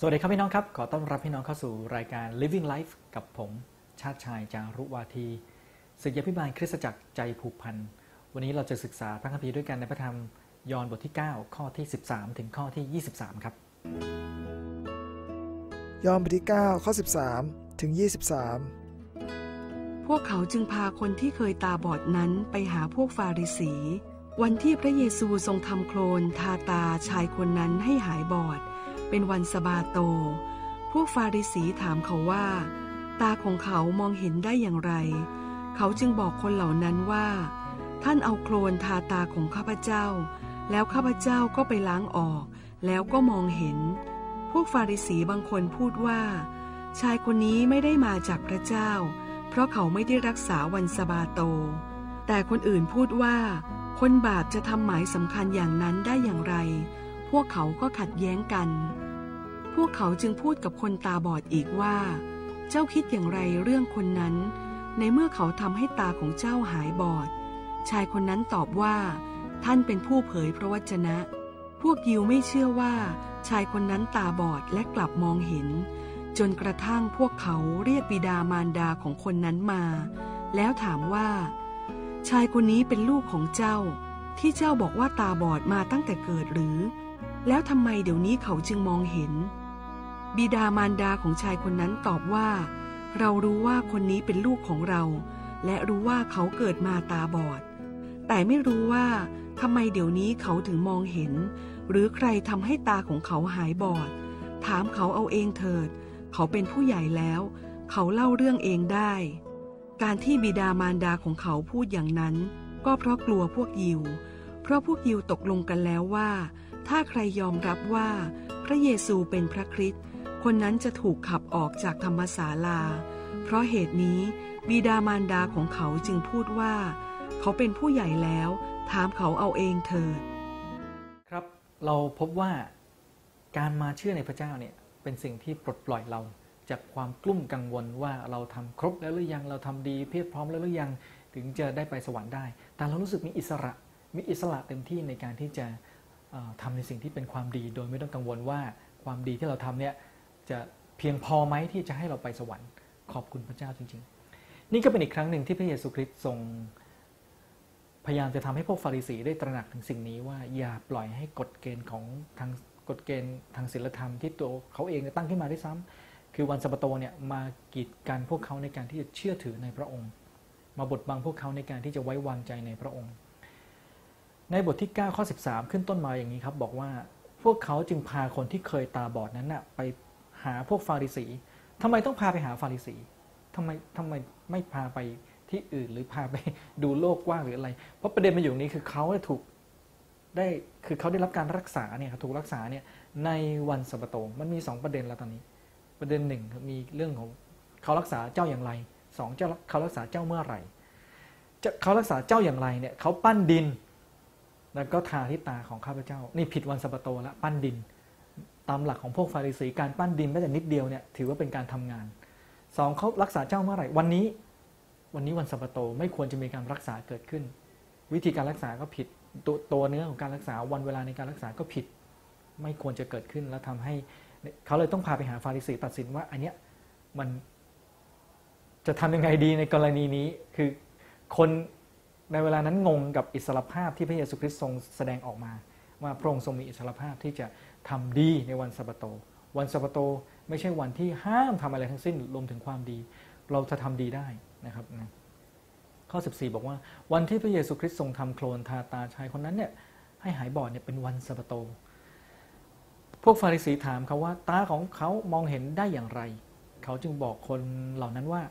สวัสดีครับพี่น้องครับ ขอต้อนรับพี่น้องเข้าสู่รายการ Living Life กับผมชาติชายจารุวาทีศิษยาพิบาลคริสตจักรใจผูกพัน วันนี้เราจะศึกษาพระคัมภีร์ด้วยกันในพระธรรมยอห์นบทที่ 9 ข้อที่ 13 ถึงข้อที่ 23 ครับ ยอห์นบทที่ 9 ข้อ 13 ถึง 23 พวกเขาจึงพาคนที่เคยตาบอดนั้นไปหาพวกฟาริสี วันที่พระเยซูทรงทำโคลนทาตาชายคนนั้นให้หายบอด เป็นวันสบาโต พวกฟาริสีถามเขาว่า ตาของเขามองเห็นได้อย่างไร เขาจึงบอกคนเหล่านั้นว่า ท่านเอาโคลนทาตาของข้าพเจ้า แล้วข้าพเจ้าก็ไปล้างออก แล้วก็มองเห็น พวกฟาริสีบางคนพูดว่า ชายคนนี้ไม่ได้มาจากพระเจ้า เพราะเขาไม่ได้รักษาวันสบาโต แต่คนอื่นพูดว่า คนบาปจะทำหมายสำคัญอย่างนั้นได้อย่างไร พวกเขาก็ขัดแย้งกัน พวกเขาจึงพูดกับคนตาบอดอีกว่า เจ้าคิดอย่างไรเรื่องคนนั้น ในเมื่อเขาทำให้ตาของเจ้าหายบอด ชายคนนั้นตอบว่า ท่านเป็นผู้เผยพระวจนะ พวกยิวไม่เชื่อว่า ชายคนนั้นตาบอดและกลับมองเห็น จนกระทั่งพวกเขาเรียกบิดามารดาของคนนั้นมา แล้วถามว่า ชายคนนี้เป็นลูกของเจ้า ที่เจ้าบอกว่าตาบอดมาตั้งแต่เกิดหรือ แล้วทำไมเดี๋ยวนี้เขาจึงมองเห็น บิดามารดาของชายคนนั้นตอบว่า เรารู้ว่าคนนี้เป็นลูกของเรา และรู้ว่าเขาเกิดมาตาบอด แต่ไม่รู้ว่าทำไมเดี๋ยวนี้เขาถึงมองเห็น หรือใครทำให้ตาของเขาหายบอด ถามเขาเอาเองเถิด เขาเป็นผู้ใหญ่แล้ว เขาเล่าเรื่องเองได้ การที่บิดามารดาของเขาพูดอย่างนั้น ก็เพราะกลัวพวกยิว เพราะพวกยิวตกลงกันแล้วว่า ถ้าใครยอมรับว่าพระเยซูเป็นพระคริสต์คนนั้นจะถูกขับออกจากธรรมศาลา เพราะเหตุนี้บิดามารดาของเขาจึงพูดว่า เขาเป็นผู้ใหญ่แล้ว ถามเขาเอาเองเถิด ครับเราพบว่าการมาเชื่อในพระเจ้าเนี่ยเป็นสิ่งที่ปลดปล่อยเราจากความกลุ้มกังวลว่าเราทำครบแล้วหรือยังเราทำดีเพียบพร้อมแล้วหรือยังถึงจะได้ไปสวรรค์ได้ แต่เรารู้สึกมีอิสระมีอิสระเต็มที่ในการที่จะ ทำในสิ่งที่เป็นความดีโดยไม่ต้องกังวลว่าความดีที่เราทำเนี่ยจะเพียงพอไหมที่จะให้เราไปสวรรค์ขอบคุณพระเจ้าจริง ๆ นี่ก็เป็นอีกครั้งหนึ่งที่พระเยซูคริสต์ทรงพยายามจะทำให้พวกฟาริสีได้ตระหนักถึงสิ่งนี้ว่าอย่าปล่อยให้กฎเกณฑ์ของทางกฎเกณฑ์ทางศีลธรรมที่ตัวเขาเองตั้งขึ้นมาได้ซ้ำคือวันสะบาโตเนี่ยมากีดกันพวกเขาในการที่จะเชื่อถือในพระองค์ มาบดบังพวกเขาในการที่จะไว้วางใจในพระองค์ ในบทที่ 9 ข้อ 13 ขึ้นต้นมาอย่างนี้ครับ บอกว่าพวกเขาจึงพาคนที่เคยตาบอดนั้นนะไปหาพวกฟาริสีทำไมต้องพาไปหาฟาริสีทำไมทำไมไม่พาไปที่อื่นหรือพาไปดูโลกกว้างหรืออะไร เพราะประเด็นมันอยู่นี้คือเขาถูกได้คือเขาได้รับการรักษาเนี่ยครับถูกรักษาเนี่ยในวันสะบาโตมันมี 2 ประเด็นแล้วตอนนี้ ประเด็นหนึ่งมีเรื่องของเขารักษาเจ้าอย่างไรสองเจ้าเขารักษาเจ้าเมื่อไหร่เขารักษาเจ้าอย่างไรเนี่ยเขาปั้นดิน แล้วก็ทาที่ตาของข้าพเจ้า นี่ผิดวันสะบาโตแล้วปั้นดิน ตามหลักของพวกฟาริสีการปั้นดินแม้แต่นิดเดียวเนี่ยถือว่าเป็นการทำงานสองเขารักษาเจ้าเมื่อไหร่วันนี้ วันนี้วันสะบาโตไม่ควรจะมีการรักษาเกิดขึ้น วิธีการรักษาก็ผิดตตัวเนื้อของการรักษาวันเวลาในการรักษาก็ผิด ไม่ควรจะเกิดขึ้นแล้วทำให้เขาเลยต้องพาไปหาฟาริสีตัดสินว่าอันเนี้ยมันจะทำยังไงดีในกรณีนี้คือคน ในเวลานั้นงงกับอิสรภาพที่พระเยซูคริสต์ทรงแสดงออกมา ว่าพระองค์ทรงมีอิสรภาพที่จะทำดีในวันสะบาโต วันสะบาโตไม่ใช่วันที่ห้ามทำอะไรทั้งสิ้นรวมถึงความดี เราจะทำดีได้นะครับนะข้อ 14 บอกว่า วันที่พระเยซูคริสต์ทรงทำโคลนทาตาชายคนนั้นเนี่ยให้หายบอดเนี่ยเป็นวันสะบาโต พวกฟาริสีถามเขาว่า ตาของเขามองเห็นได้อย่างไร เขาจึงบอกคนเหล่านั้นว่า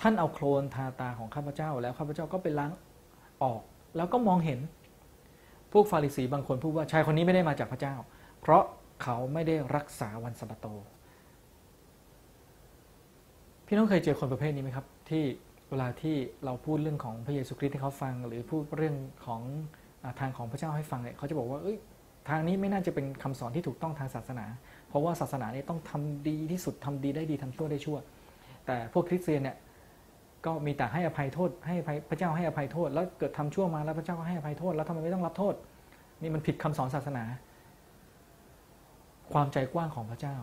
ท่านเอาโคลนทาตาของข้าพเจ้า แล้วข้าพเจ้าก็ไปล้าง ออก แล้วก็มองเห็น พวกฟาริสีบางคนพูดว่าชายคนนี้ไม่ได้มาจากพระเจ้า เพราะเขาไม่ได้รักษาวันสะบาโต พี่น้องเคยเจอคนประเภทนี้ไหมครับ ที่เวลาที่เราพูดเรื่องของพระเยซูคริสต์ให้เขาฟัง หรือพูดเรื่องของอทางของพระเจ้าให้ฟังเนี่ยเขาจะบอกว่าเอ้ยทางนี้ไม่น่าจะเป็นคำสอนที่ถูกต้องทางศาสนา เพราะว่าศาสนาเนี่ยต้องทำดีที่สุดทำดีได้ดีทำชั่วได้ชั่ว แต่พวกคริสเตียนเนี่ย ก็มีแต่ให้อภัยโทษ ให้พระเจ้าให้อภัยโทษ แล้วเกิดทำชั่วมาแล้วพระเจ้าก็ให้อภัยโทษ แล้วทำไมไม่ต้องรับโทษ นี่มันผิดคำสอนศาสนา ความใจกว้างของพระเจ้า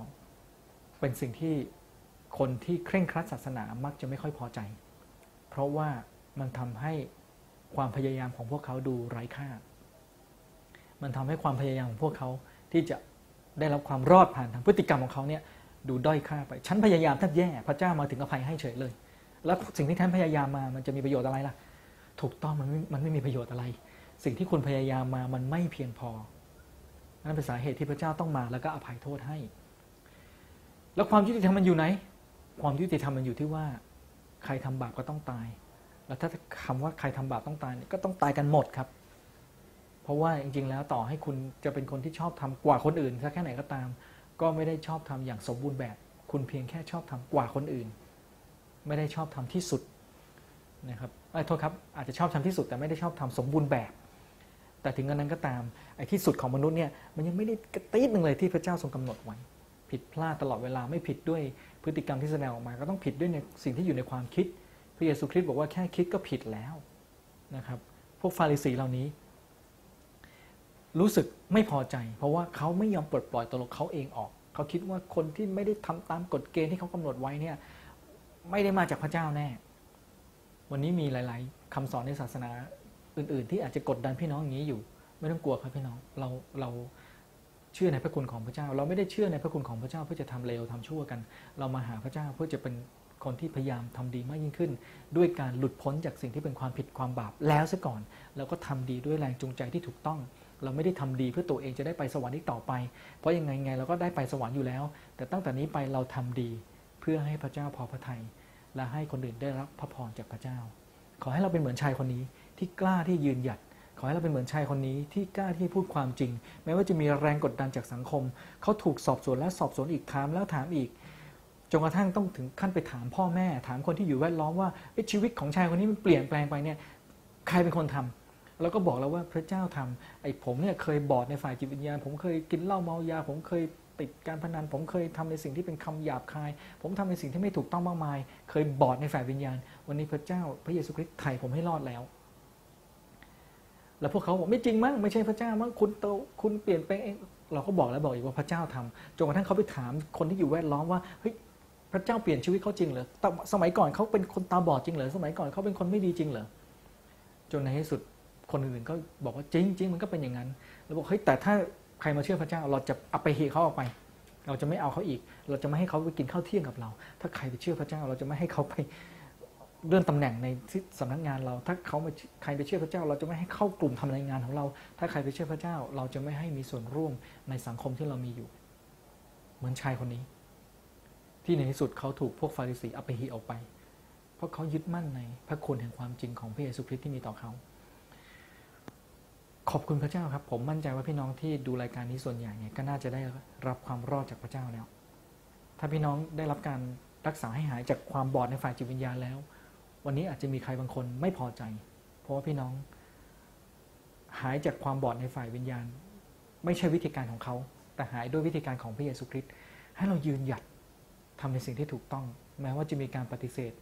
เป็นสิ่งที่คนที่เคร่งครัดศาสนามักจะไม่ค่อยพอใจ เพราะว่ามันทำให้ความพยายามของพวกเขาดูไร้ค่า มันทำให้ความพยายามของพวกเขาที่จะได้รับความรอดผ่านทางพฤติกรรมของเขาเนี่ยดูด้อยค่าไป ฉันพยายามแทบแย่ พระเจ้ามาถึงอภัยให้เฉยเลย แล้วสิ่งที่ท่านพยายามมามันจะมีประโยชน์อะไรล่ะ ถูกต้องมันไม่มันไม่มีประโยชน์อะไร สิ่งที่คุณพยายามมามันไม่เพียงพอนั่นเป็นสาเหตุที่พระเจ้าต้องมาแล้วก็อภัยโทษให้ แล้วความยุติธรรมมันอยู่ไหน ความยุติธรรมมันอยู่ที่ว่า ใครทำบาปก็ต้องตาย แล้วถ้าคำว่าใครทำบาปต้องตายนี่ก็ต้องตายกันหมดครับ เพราะว่าจริงๆ แล้วต่อให้คุณจะเป็นคนที่ชอบทำกว่าคนอื่นสักแค่ไหนก็ตาม ก็ไม่ได้ชอบทำอย่างสมบูรณ์แบบ คุณเพียงแค่ชอบทำกว่าคนอื่น ไม่ได้ชอบทำที่สุดนะครับไอ้โทษครับอาจจะชอบทำที่สุดแต่ไม่ได้ชอบทำสมบูรณ์แบบ แต่ถึงกระนั้นก็ตามไอ้ที่สุดของมนุษย์เนี่ยมันยังไม่ได้กระตีดหนึ่งเลยที่พระเจ้าทรงกำหนดไว้ ผิดพลาดตลอดเวลาไม่ผิดด้วยพฤติกรรมที่แสดงออกมา ก็ต้องผิดด้วยในสิ่งที่อยู่ในความคิด พระเยซูคริสต์บอกว่าแค่คิดก็ผิดแล้วนะครับพวกฟาริสีเหล่านี้ รู้สึกไม่พอใจ เพราะว่าเขาไม่ยอมปลดปล่อยตัวเขาเองออก เขาคิดว่าคนที่ไม่ได้ทำตามกฎเกณฑ์ที่เขากำหนดไว้เนี่ย ไม่ได้มาจากพระเจ้าแน่ วันนี้มีหลาย ๆคำสอนในศาสนาอื่น ๆ ที่อาจจะกดดันพี่น้องอย่างนี้อยู่ ไม่ต้องกลัวครับพี่น้องเราเราเชื่อในพระคุณของพระเจ้า เราไม่ได้เชื่อในพระคุณของพระเจ้าเพื่อจะทำเลวทำชั่วกัน เรามาหาพระเจ้าเพื่อจะเป็นคนที่พยายามทำดีมากยิ่งขึ้น ด้วยการหลุดพ้นจากสิ่งที่เป็นความผิดความบาปแล้วซะก่อน แล้วก็ทำดีด้วยแรงจูงใจที่ถูกต้อง เราไม่ได้ทำดีเพื่อตัวเองจะได้ไปสวรรค์อีกต่อไป เพราะยังไงไงเราก็ได้ไปสวรรค์อยู่แล้ว แต่ตั้งแต่นี้ไปเราทำดี พื่อให้พระเจ้าพอพระทัยและให้คนอื่นได้รับพระพรจากพระเจ้า ขอให้เราเป็นเหมือนชายคนนี้ที่กล้าที่ยืนหยัด ขอให้เราเป็นเหมือนชายคนนี้ที่กล้าที่พูดความจริง แม้ว่าจะมีแรงกดดันจากสังคม เขาถูกสอบสวนและสอบสวนอีกถามแล้วถามอีกจนกระทั่งต้องถึงขั้นไปถามพ่อแม่ ถามคนที่อยู่แวดล้อมว่าชีวิตของชายคนนี้มันเปลี่ยนแปลงไปเนี่ยใครเป็นคนทำแล้วก็บอกแล้วว่าพระเจ้าทำไอ้ผมเนี่ยเคยบอดในฝ่ายจิตวิญญาณ ผมเคยกินเหล้าเมายา ผมเคย ติดการพนัน ผมเคยทำในสิ่งที่เป็นคำหยาบคาย ผมทำในสิ่งที่ไม่ถูกต้องมากมาย เคยบอดในฝ่ายวิญญาณ วันนี้พระเจ้าพระเยซูคริสต์ไถ่ผมให้รอดแล้ว แล้วพวกเขาบอกไม่จริงมั้งไม่ใช่พระเจ้ามั้งคุณโตคุณเปลี่ยนแปลงเองเราก็บอกแล้วบอกอีกว่าพระเจ้าทำจนกระทั่งเขาไปถามคนที่อยู่แวดล้อมว่าเฮ้ยพระเจ้าเปลี่ยนชีวิตเขาจริงเหรอสมัยก่อนเขาเป็นคนตาบอดจริงเหรอสมัยก่อนเขาเป็นคนไม่ดีจริงเหรอจนในที่สุดคนอื่นก็บอกว่าจริงจริงมันก็เป็นอย่างนั้นเราบอกเฮ้ยแต่ถ้า ใครมาเชื่อพระเจ้า เราจะเอาไปเหเขาออกไป เราจะไม่เอาเขาอีก เราจะไม่ให้เขาไปกินข้าวเที่ยงกับเรา ถ้าใครไปเชื่อพระเจ้า เราจะไม่ให้เขาไปเลื่อนตำแหน่งในที่สำนักงานเรา ถ้าเขามาใครไปเชื่อพระเจ้า เราจะไม่ให้เข้ากลุ่มทำรายงานของเรา ถ้าใครไปเชื่อพระเจ้า เราจะไม่ให้มีส่วนร่วมในสังคมที่เรามีอยู่ เหมือนชายคนนี้ ที่ในที่สุดเขาถูกพวกฟาริสีอัปหิออกไป เพราะเขายึดมั่นในพระคุณแห่งความจริงของพระเยซูคริสต์ที่มีต่อเขา ขอบคุณพระเจ้าครับ ผมมั่นใจว่าพี่น้องที่ดูรายการนี้ส่วนใหญ่เนี่ยก็น่าจะได้รับความรอดจากพระเจ้าแล้ว ถ้าพี่น้องได้รับการรักษาให้หายจากความบอดในฝ่ายจิตวิญญาณแล้ว วันนี้อาจจะมีใครบางคนไม่พอใจ เพราะว่าพี่น้อง หายจากความบอดในฝ่ายวิญญาณ ไม่ใช่วิธีการของเขา แต่หายด้วยวิธีการของพระเยซูคริสต์ให้เรายืนหยัดทำในสิ่งที่ถูกต้อง แม้ว่าจะมีการปฏิเสธ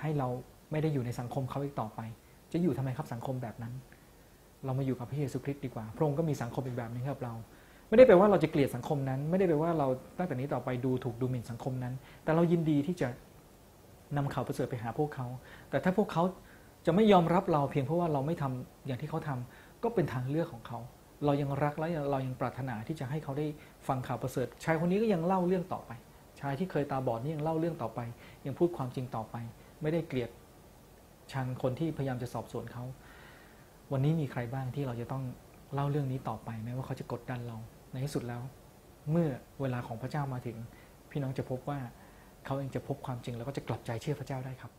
ให้เราไม่ได้อยู่ในสังคมเขาอีกต่อไป จะอยู่ทำไมครับสังคมแบบนั้น เรามาอยู่กับพระเยซูคริสต์ดีกว่า พระองค์ก็มีสังคมอีกแบบนึงกับเรา ไม่ได้แปลว่าเราจะเกลียดสังคมนั้น ไม่ได้แปลว่าเราตั้งแต่นี้ต่อไปดูถูกดูหมิ่นสังคมนั้น แต่เรายินดีที่จะนำข่าวประเสริฐไปหาพวกเขา แต่ถ้าพวกเขาจะไม่ยอมรับเราเพียงเพราะว่าเราไม่ทำอย่างที่เขาทำก็เป็นทางเลือกของเขา เรายังรักและเรายังปรารถนาที่จะให้เขาได้ฟังข่าวประเสริฐ ชายคนนี้ก็ยังเล่าเรื่องต่อไป ชายที่เคยตาบอดนี่ยังเล่าเรื่องต่อไป ยังพูดความจริงต่อไป ไม่ได้เกลียดชังคนที่พยายามจะสอบสวนเขา วันนี้มีใครบ้างที่เราจะต้องเล่าเรื่องนี้ต่อไปแม้ว่าเขาจะกดดันเราในที่สุดแล้ว เมื่อเวลาของพระเจ้ามาถึง พี่น้องจะพบว่าเขาเองจะพบความจริงแล้วก็จะกลับใจเชื่อพระเจ้าได้ครับ